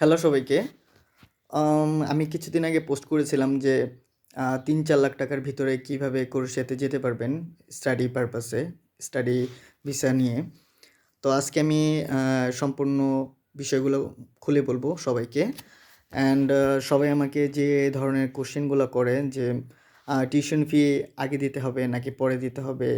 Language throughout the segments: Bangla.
হ্যালো সবাইকে। আমি কিছুদিন আগে পোস্ট করেছিলাম যে তিন চার লাখ টাকার ভিতরে কীভাবে ক্রোয়েশিয়াতে যেতে পারবেন স্টাডি পারপাসে স্টাডি ভিসা নিয়ে। তো আজকে আমি সম্পূর্ণ বিষয়গুলো খুলে বলব সবাইকে। অ্যান্ড সবাই আমাকে যে ধরনের কোশ্চেনগুলো করে যে টিউশন ফি আগে দিতে হবে নাকি পরে দিতে হবে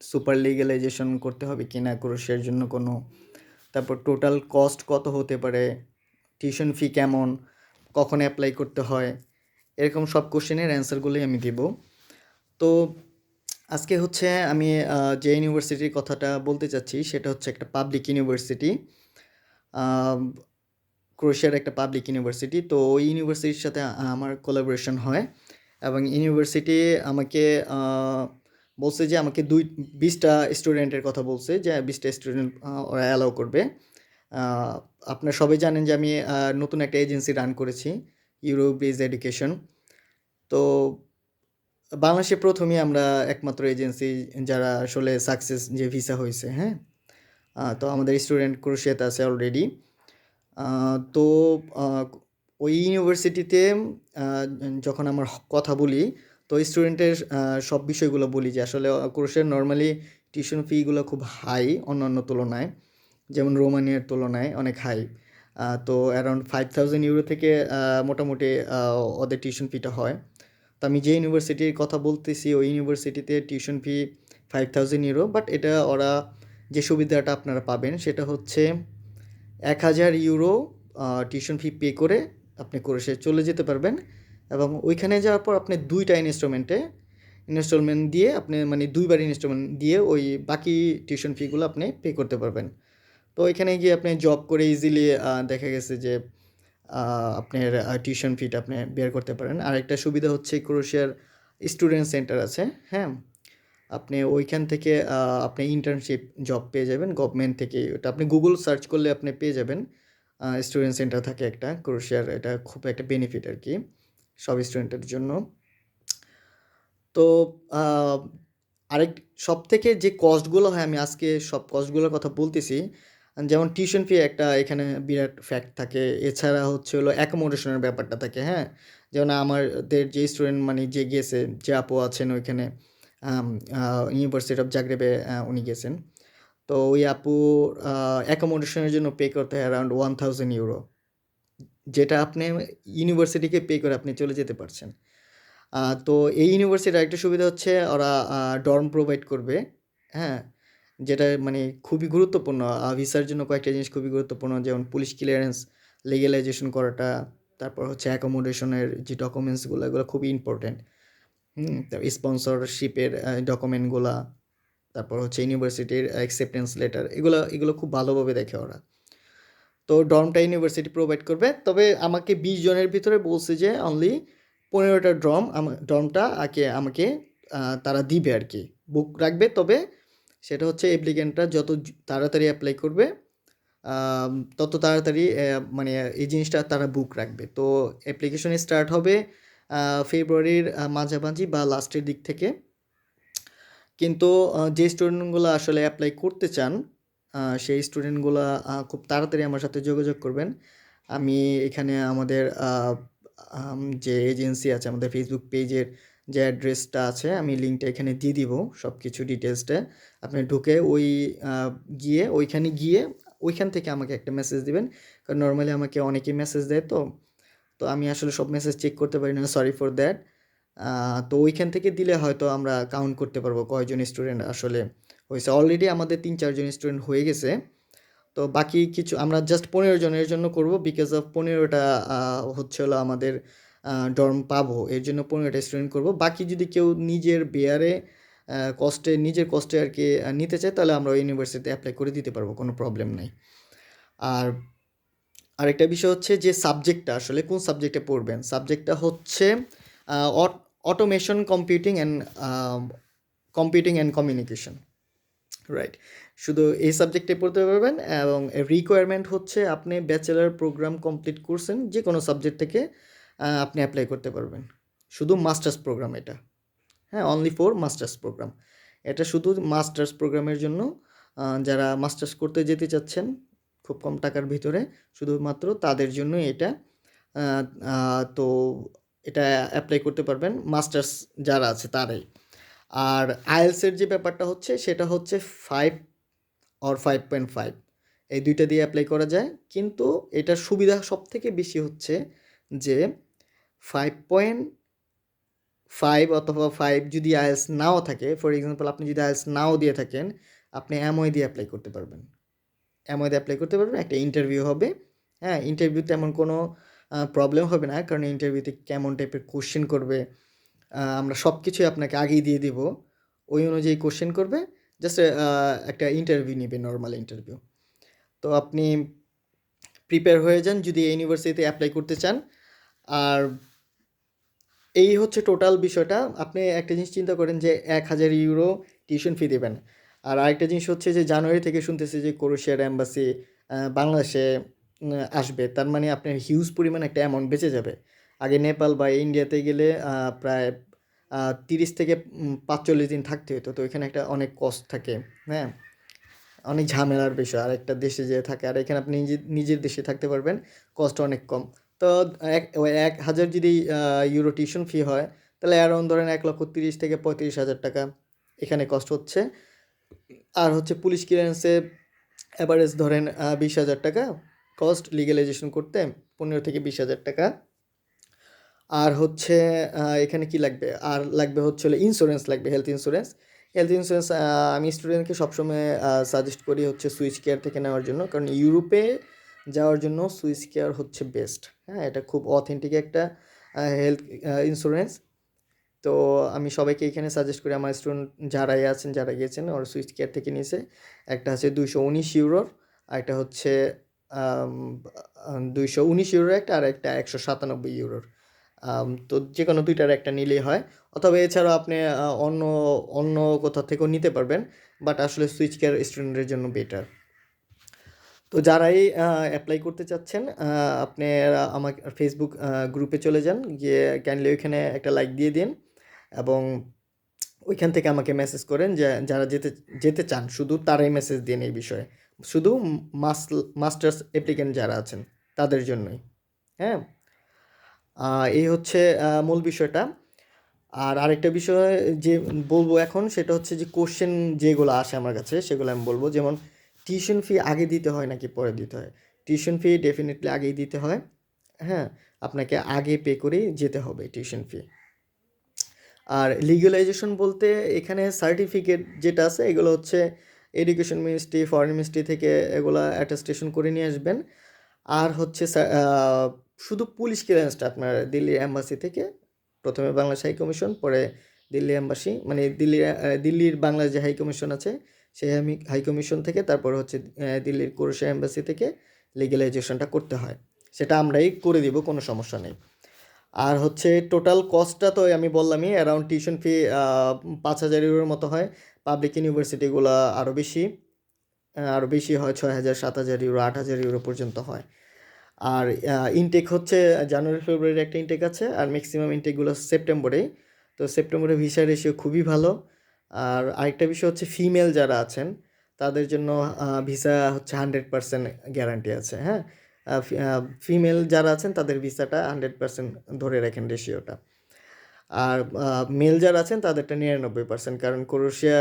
সুপার লিগ্যালাইজেশন করতে হবে কি না ক্রোয়েশিয়ার জন্য কোনো, তারপর টোটাল কস্ট কত হতে পারে টিউশন ফি কেমন, কখন অ্যাপ্লাই করতে হয়, এরকম সব কোশ্চেনের অ্যান্সারগুলোই আমি দেব। তো আজকে হচ্ছে আমি যে ইউনিভার্সিটির কথাটা বলতে চাচ্ছি, সেটা হচ্ছে একটা পাবলিক ইউনিভার্সিটি ক্রোয়েশিয়ার একটা পাবলিক ইউনিভার্সিটি তো ওই ইউনিভার্সিটির সাথে আমার কোলাবোরেশন হয় এবং ইউনিভার্সিটি আমাকে বলছে যে আমাকে দুই, বিশটা স্টুডেন্টের কথা বলছে, যে বিশটা স্টুডেন্ট ওরা অ্যালাউ করবে। আপনারা সবাই জানেন যে আমি নতুন একটা এজেন্সি রান করেছি ইউরো ব্রিজ এডুকেশন তো বাংলাদেশে প্রথমেই আমরা একমাত্র এজেন্সি যারা আসলে সাকসেস যে ভিসা হয়েছে হ্যাঁ? তো আমাদের স্টুডেন্ট ক্রোশিয়াতে আছে অলরেডি তো ওই ইউনিভার্সিটিতে যখন আমার কথা বলি, তো স্টুডেন্টের সব বিষয়গুলো বলি যে আসলে ক্রোশিয়ার নর্মালি টিউশন ফিগুলো খুব হাই অন্যান্য তুলনায়। যেমন রোমানিয়ার তুলনায় অনেক হাই তো অ্যারাউন্ড ফাইভ থাউজেন্ড ইউরো থেকে মোটামুটি ওদের টিউশন ফিটা হয়। তো আমি যে ইউনিভার্সিটির কথা বলতেছি, ওই ইউনিভার্সিটিতে tuition fee five thousand euro but এটা ওরা যে সুবিধাটা আপনারা পাবেন সেটা হচ্ছে এক হাজার ইউরো টিউশন ফি পে করে আপনি কোর্সে চলে যেতে পারবেন এবং ওইখানে যাওয়ার পর আপনি দুইটা ইনস্টলমেন্টে ইনস্টলমেন্ট দিয়ে আপনি মানে দুইবার ইনস্টলমেন্ট দিয়ে ওই বাকি টিউশন ফিগুলো আপনি পে করতে পারবেন। তো এখানে গিয়ে আপনি জব করে ইজিলি দেখা গেছে যে আপনার টিউশন ফিটা আপনি বের করতে পারেন। আর একটা সুবিধা হচ্ছে ক্রোশিয়ার স্টুডেন্ট সেন্টার আছে হ্যাঁ? আপনি ওইখান থেকে আপনি ইন্টার্নশিপ জব পেয়ে যাবেন গভর্নমেন্ট থেকে। ওটা আপনি গুগল সার্চ করলে আপনি পেয়ে যাবেন স্টুডেন্ট সেন্টার থাকে একটা ক্রোশিয়ার এটা খুব একটা বেনিফিট আর কি, সব স্টুডেন্টের জন্য। তো আরেক সব থেকে যে কস্টগুলো হয়, আমি আজকে সব কস্টগুলোর কথা বলতেছি যেমন টিউশন ফি একটা এখানে বিরাট ফ্যাক্ট থাকে। এছাড়া হচ্ছে হলো অ্যাকোমোডেশনের ব্যাপারটা থাকে হ্যাঁ? যেমন আমাদের যে স্টুডেন্ট মানে যে গেছে, যে আপু আছেন ওইখানে ইউনিভার্সিটি অফ জাগ্রেবে উনি গেছেন। তো ওই আপু অ্যাকোমোডেশনের জন্য পে করতে হয় অ্যারাউন্ড ওয়ান থাউজেন্ড ইউরো যেটা আপনি ইউনিভার্সিটিকে পে করে আপনি চলে যেতে পারছেন। তো এই ইউনিভার্সিটির একটা সুবিধা হচ্ছে ওরা ডর্ম প্রোভাইড করবে হ্যাঁ? যেটা মানে খুবই গুরুত্বপূর্ণ। ভিসার জন্য কয়েকটা জিনিস খুবই গুরুত্বপূর্ণ, যেমন পুলিশ ক্লিয়ারেন্স লিগ্যালাইজেশন করাটা, তারপর হচ্ছে অ্যাকোমোডেশনের যে ডকুমেন্টসগুলো এগুলো খুবই ইম্পর্টেন্ট হুম স্পন্সরশিপের ডকুমেন্টগুলা তারপর হচ্ছে ইউনিভার্সিটির অ্যাকসেপ্টেন্স লেটার এগুলো এগুলো খুব ভালোভাবে দেখে ওরা। তো ডর্মটা ইউনিভার্সিটি প্রোভাইড করবে, তবে আমাকে বিশ জনের ভিতরে বলছে যে অনলি পনেরোটা ড্রম ডর্মটা আগে আমাকে তারা দিবে আর কি। বুক রাখবে, তবে সেটা হচ্ছে অ্যাপ্লিকেন্টরা যত তাড়াতাড়ি অ্যাপ্লাই করবে তত তাড়াতাড়ি মানে এই জিনিসটা তারা বুক রাখবে। তো অ্যাপ্লিকেশন স্টার্ট হবে ফেব্রুয়ারির মাঝামাঝি বা লাস্টের দিক থেকে। কিন্তু যে স্টুডেন্টগুলো আসলে অ্যাপ্লাই করতে চান সেই স্টুডেন্টগুলো খুব তাড়াতাড়ি আমার সাথে যোগাযোগ করবেন। আমি এখানে আমাদের যে এজেন্সি আছে, আমাদের ফেসবুক পেজের যে অ্যাড্রেসটা আছে, আমি লিঙ্কটা এখানে দিয়ে দিব সব কিছু ডিটেলসটা আপনি ঢুকে ওই গিয়ে, ওইখানে গিয়ে ওইখান থেকে আমাকে একটা মেসেজ দিবেন। কারণ নর্মালি আমাকে অনেকেই মেসেজ দেয় তো। তো আমি আসলে সব মেসেজ চেক করতে পারি না সরি ফর দ্যাট তো ওইখান থেকে দিলে হয়তো আমরা কাউন্ট করতে পারব কয়জন স্টুডেন্ট আসলে হয়েছে। অলরেডি আমাদের তিন চারজন স্টুডেন্ট হয়ে গেছে। তো বাকি কিছু, আমরা জাস্ট পনেরো জনের জন্য করব বিকজ অফ পনেরোটা হচ্ছে হলো আমাদের ডর্ম পাবো, এর জন্য পনেরোটা স্টুডেন্ট করব। বাকি যদি কেউ নিজের বেয়ারে কষ্টে, নিজের কষ্টে আর কি নিতে চায়, তাহলে আমরা ইউনিভার্সিটিতে অ্যাপ্লাই করে দিতে পারব, কোনো প্রবলেম নাই। আর আরেকটা বিষয় হচ্ছে যে সাবজেক্টটা আসলে কোন সাবজেক্টে পড়বেন? সাবজেক্টটা হচ্ছে automation computing and computing and communication right শুধু এই সাবজেক্টে পড়তে পারবেন এবং রিকোয়ারমেন্ট হচ্ছে আপনি ব্যাচেলার প্রোগ্রাম কমপ্লিট করছেন যে কোনো সাবজেক্ট থেকে আপনি অ্যাপ্লাই করতে পারবেন। শুধু মাস্টার্স প্রোগ্রাম এটা। হ্যাঁ অনলি ফর মাস্টার্স প্রোগ্রাম এটা শুধু মাস্টার্স প্রোগ্রামের জন্য যারা মাস্টার্স করতে যেতে চাচ্ছেন, খুব কম টাকার ভিতরে, শুধুমাত্র তাদের জন্যই এটা তো এটা অ্যাপ্লাই করতে পারবেন মাস্টার্স যারা আছে তারাই। আর আইএলসের যে ব্যাপারটা হচ্ছে, সেটা হচ্ছে five or five point five এই দুইটা দিয়ে অ্যাপ্লাই করা যায়। কিন্তু এটার সুবিধা সব থেকে বেশি হচ্ছে যে ফাইভ পয়েন্ট ফাইভ অথবা ফাইভ যদি আইএলস নাও থাকে ফর এক্সাম্পল আপনি যদি আইএলস নাও দিয়ে থাকেন, আপনি এমওই দিয়ে অ্যাপ্লাই করতে পারবেন। এমওই দিয়ে অ্যাপ্লাই করতে পারবেন, একটা ইন্টারভিউ হবে। হ্যাঁ ইন্টারভিউতে এমন কোনো প্রবলেম হবে না, কারণ ইন্টারভিউতে কেমন টাইপের কোশ্চেন করবে আমরা সব কিছুই আপনাকে আগেই দিয়ে দিব। ওই অনুযায়ী কোশ্চেন করবে জাস্ট একটা ইন্টারভিউ নেবে নর্মাল ইন্টারভিউ তো আপনি প্রিপেয়ার হয়ে যান, যদি ইউনিভার্সিটিতে অ্যাপ্লাই করতে চান। আর এই হচ্ছে টোটাল বিষয়টা। আপনি একটা জিনিস চিন্তা করেন যে এক হাজার ইউরো টিউশন ফি দেবেন। আর আরেকটা জিনিস হচ্ছে যে জানুয়ারি থেকে শুনতেছি যে ক্রোশিয়ার অ্যাম্বাসি বাংলাদেশে আসবে। তার মানে আপনার হিউজ পরিমাণ একটা অ্যামাউন্ট বেঁচে যাবে। আগে নেপাল বা ইন্ডিয়াতে গেলে প্রায় তিরিশ থেকে পাঁচচল্লিশ দিন থাকতে হতো তো এখানে একটা অনেক কষ্ট থাকে হ্যাঁ? অনেক ঝামেলার বিষয়। আর একটা দেশে যে থাকে, আর এখানে আপনি নিজে, নিজের দেশে থাকতে পারবেন। কষ্ট অনেক কম। তো এক এক হাজার যদি ইউরো টিউশন ফি হয়, তাহলে অ্যারাউন্ড ধরেন এক লক্ষ তিরিশ থেকে পঁয়ত্রিশ হাজার টাকা এখানে কষ্ট হচ্ছে। আর হচ্ছে পুলিশ ক্লিয়ারেন্সে অ্যাভারেজ ধরেন বিশ হাজার টাকা কস্ট লিগ্যালাইজেশন করতে পনেরো থেকে বিশ হাজার টাকা। আর হচ্ছে এখানে কি লাগবে? আর লাগবে হচ্ছে হলো ইন্স্যুরেন্স লাগবে হেলথ ইন্স্যুরেন্স হেলথ ইন্স্যুরেন্স আমি স্টুডেন্টকে সবসময় সাজেস্ট করি হচ্ছে সুইচ কেয়ার থেকে নেওয়ার জন্য। কারণ ইউরোপে যাওয়ার জন্য সুইস কেয়ার হচ্ছে বেস্ট। হ্যাঁ এটা খুব অথেন্টিক একটা হেলথ ইন্স্যুরেন্স তো আমি সবাইকে এখানে সাজেস্ট করি, আমার স্টুডেন্ট যারাই আছেন, যারা গিয়েছেন, ওরা সুইচ কেয়ার থেকে নিয়েছে একটা হচ্ছে দুইশো উনিশ ইউরোর, আর একটা হচ্ছে দুইশো উনিশ ইউরোর একটা, আর একটা একশো সাতানব্বই ইউরোর। তো যে কোনো দুইটার একটা নিলেই হয়। অথবা এছাড়াও আপনি অন্য অন্য কোথাও থেকেও নিতে পারবেন, বাট আসলে সুইচ কেয়ার স্টুডেন্টের জন্য বেটার তো যারাই অ্যাপ্লাই করতে চাচ্ছেন আহ, আপনারা আমার ফেসবুক গ্রুপে চলে যান গিয়ে ক্যান্ডলি ওইখানে একটা লাইক দিয়ে দিন এবং ওইখান থেকে আমাকে মেসেজ করেন যে যারা যেতে যেতে চান শুধু তারাই মেসেজ দিন এই বিষয়ে। শুধু মাস মাস্টার্স অ্যাপ্লিকেন্ট যারা আছেন তাদের জন্যই। হ্যাঁ? এই হচ্ছে মূল বিষয়টা। আর আরেকটা বিষয় যে বলব এখন সেটা হচ্ছে যে কোশ্চেন যেগুলো আসে আমার কাছে সেগুলো আমি বলব। যেমন টিউশন ফি আগে দিতে হয় নাকি পরে দিতে হয়? টিউশন ফি ডেফিনেটলি আগেই দিতে হয়। হ্যাঁ আপনাকে আগে পে করেই যেতে হবে টিউশন ফি আর লিগ্যালাইজেশন বলতে এখানে সার্টিফিকেট যেটা আছে, এগুলো হচ্ছে এডুকেশন মিনিস্ট্রি ফরেন মিনিস্ট্রি থেকে এগুলো অ্যাটাস্টেশন করে নিয়ে আসবেন। আর হচ্ছে শুধু পুলিশ ক্লিয়ারেন্সটা আপনার দিল্লি অ্যাম্বাসি থেকে, প্রথমে বাংলাদেশ হাই কমিশন পরে দিল্লি অ্যাম্বাসি মানে দিল্লি দিল্লির বাংলাদেশ যে হাই কমিশন আছে সেই আমি হাই কমিশন থেকে তারপর হচ্ছে দিল্লির কোরসা অ্যাম্বাসি থেকে লিগ্যালাইজেশনটা করতে হয়। সেটা আমরাই করে দিব, কোনো সমস্যা নেই। আর হচ্ছে টোটাল কস্টটা তো আমি বললামই অ্যারাউন্ড টিউশন ফি পাঁচ হাজার ইউরোর মতো হয়। পাবলিক ইউনিভার্সিটিগুলো আরও বেশি আরও বেশি হয়, ছয় হাজার, সাত হাজার ইউরো, আট হাজার ইউরো পর্যন্ত হয়। আর ইনটেক হচ্ছে, জানুয়ারি, ফেব্রুয়ারির একটা ইনটেক আছে, আর ম্যাক্সিমাম ইনটেকগুলো সেপ্টেম্বরেই তো সেপ্টেম্বরে ভিসা রেশিও খুবই ভালো। আর আরেকটা বিষয় হচ্ছে ফিমেল যারা আছেন, তাদের জন্য ভিসা হচ্ছে হান্ড্রেড পার্সেন্ট গ্যারান্টি আছে হ্যাঁ? ফিমেল যারা আছেন, তাদের ভিসাটা হান্ড্রেড পার্সেন্ট ধরে রাখেন রেশিওটা আর মেল যারা আছেন, তাদেরটা নিরানব্বই পার্সেন্ট কারণ ক্রোশিয়া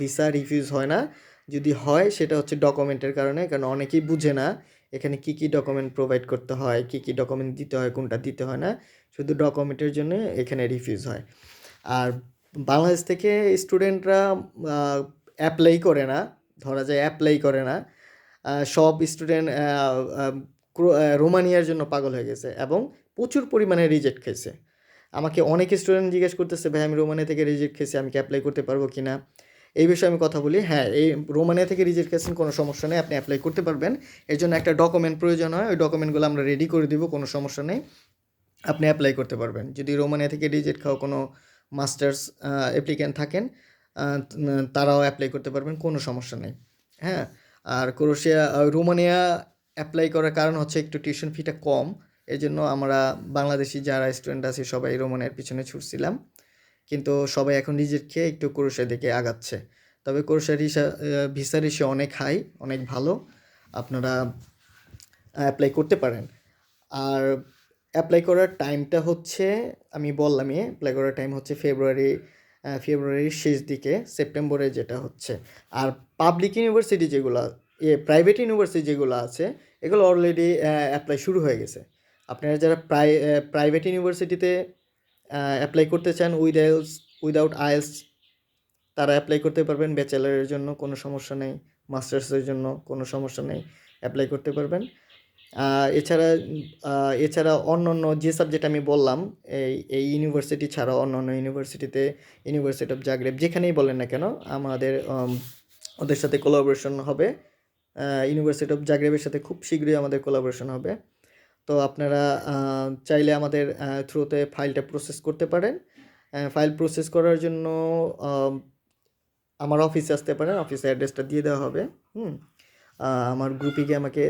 ভিসা রিফিউজ হয় না। যদি হয়, সেটা হচ্ছে ডকুমেন্টের কারণে, কারণ অনেকেই বুঝে না এখানে কি কি ডকুমেন্ট প্রোভাইড করতে হয়, কি কি ডকুমেন্ট দিতে হয়, কোনটা দিতে হয় না। শুধু ডকুমেন্টের জন্য এখানে রিফিউজ হয়। আর বাংলাদেশ থেকে স্টুডেন্টরা অ্যাপ্লাই করে না, ধরা যায় অ্যাপ্লাই করে না। সব স্টুডেন্ট রোমানিয়ার জন্য পাগল হয়ে গেছে এবং প্রচুর পরিমাণে রিজেক্ট খেয়েছে। আমাকে অনেক স্টুডেন্ট জিজ্ঞেস করতেছে, ভাই, আমি রোমানিয়া থেকে রিজেক্ট খেয়েছি, আমি কি অ্যাপ্লাই করতে পারব কি না? এই বিষয়ে আমি কথা বলি হ্যাঁ এই রোমানিয়া থেকে রিজেক্ট খেয়েছেন, কোনো সমস্যা নেই, আপনি অ্যাপ্লাই করতে পারবেন। এর জন্য একটা ডকুমেন্ট প্রয়োজন হয়, ওই ডকুমেন্টগুলো আমরা রেডি করে দিব, কোনো সমস্যা নেই। আপনি অ্যাপ্লাই করতে পারবেন। যদি রোমানিয়া থেকে রিজেক্ট খাওয়া কোনো মাস্টার্স অ্যাপ্লিক্যান্ট থাকেন তারাও অ্যাপ্লাই করতে পারবেন, কোনো সমস্যা নেই। হ্যাঁ? আর ক্রোশিয়া রোমানিয়া অ্যাপ্লাই করার কারণ হচ্ছে একটু টিউশন ফিটা কম। এর জন্য আমরা বাংলাদেশি যারা স্টুডেন্ট আছি, সবাই রোমানিয়ার পিছনে ছুটছিলাম। কিন্তু সবাই এখন নিজের খেয়ে একটু ক্রোশিয়া দিকে আগাচ্ছে। তবে ক্রোশিয়ার রিসা ভিসা রেশিও অনেক হাই, অনেক ভালো। আপনারা অ্যাপ্লাই করতে পারেন। আর অ্যাপ্লাই করার টাইমটা হচ্ছে, আমি বললামই অ্যাপ্লাই করার টাইম হচ্ছে ফেব্রুয়ারি ফেব্রুয়ারির শেষ দিকে সেপ্টেম্বরে যেটা হচ্ছে। আর পাবলিক ইউনিভার্সিটি যেগুলো, এ প্রাইভেট ইউনিভার্সিটি যেগুলো আছে, এগুলো অলরেডি অ্যাপ্লাই শুরু হয়ে গেছে। আপনারা যারা প্রাই প্রাইভেট ইউনিভার্সিটিতে অ্যাপ্লাই করতে চান উইথ আইএলস উইদাউট আইএলস তারা অ্যাপ্লাই করতে পারবেন। ব্যাচেলারের জন্য কোনো সমস্যা নেই মাস্টার্সের জন্য কোনো সমস্যা নেই অ্যাপ্লাই করতে পারবেন। এছাড়া এছাড়া অন্য অন্য যে সাবজেক্ট আমি বললাম, এই এই ইউনিভার্সিটি ছাড়াও অন্য অন্য ইউনিভার্সিটিতে ইউনিভার্সিটি অফ জাগ্রেব যেখানেই বলেন না কেন, আমাদের ওদের সাথে কোলাবোরেশন হবে। ইউনিভার্সিটি অফ জাগ্রেবের সাথে খুব শীঘ্রই আমাদের কোলাবোরেশন হবে। তো আপনারা চাইলে আমাদের থ্রুতে ফাইলটা প্রসেস করতে পারেন। ফাইল প্রসেস করার জন্য আমার অফিসে আসতে পারেন। অফিসে অ্যাড্রেসটা দিয়ে দেওয়া হবে। হুম। আমার গ্রুপে গিয়ে আমাকে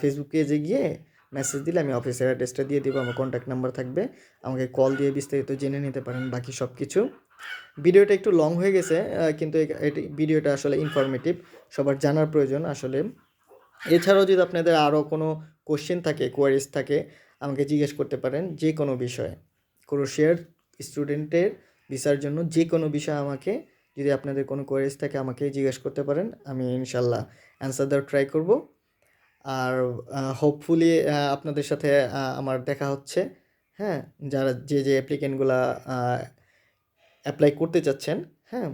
ফেসবুক পেজে গিয়ে মেসেজ দিলে আমি অফিসের অ্যাড্রেসটা দিয়ে দেবো, আমার কন্ট্যাক্ট নাম্বার থাকবে। আমাকে কল দিয়ে বিস্তারিত জেনে নিতে পারেন, বাকি সব কিছু ভিডিওটা একটু লং হয়ে গেছে কিন্তু এটি ভিডিওটা আসলে ইনফরমেটিভ সবার জানার প্রয়োজন আসলে। এছাড়াও যদি আপনাদের আরও কোনো কোশ্চেন থাকে কোয়ারিজ থাকে, আমাকে জিজ্ঞেস করতে পারেন যে কোনো বিষয়ে ক্রোশিয়ার স্টুডেন্টের ভিসার জন্য যে কোনো বিষয় আমাকে, যদি আপনাদের কোনো কোয়ারিজ থাকে, আমাকে জিজ্ঞেস করতে পারেন, আমি ইনশাল্লাহ অ্যান্সার দেওয়ার ট্রাই করব। আর হোপফুলি আপনাদের সাথে আমার দেখা হচ্ছে। হ্যাঁ যারা যে যে অ্যাপ্লিকেন্টগুলা অ্যাপ্লাই করতে চাচ্ছেন হ্যাঁ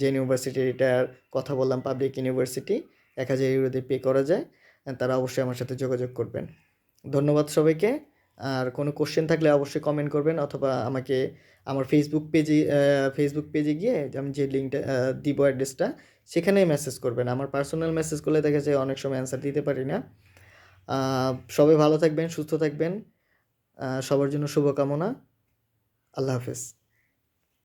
যে ইউনিভার্সিটিটার কথা বললাম পাবলিক ইউনিভার্সিটি এক হাজার ইউরোতে পে করা যায়, তারা অবশ্যই আমার সাথে যোগাযোগ করবেন। ধন্যবাদ সবাইকে। আর কোনো কোশ্চেন থাকলে অবশ্যই কমেন্ট করবেন অথবা আমাকে আমার ফেসবুক পেজে ফেসবুক পেজে গিয়ে আমি যে লিঙ্কটা দিব অ্যাড্রেসটা সেখানেই মেসেজ করবেন। আমার পার্সোনাল মেসেজ করলে দেখা যায় অনেক সময় অ্যান্সার দিতে পারি না। সবাই ভালো থাকবেন, সুস্থ থাকবেন। সবার জন্য শুভকামনা। আল্লাহ হাফেজ।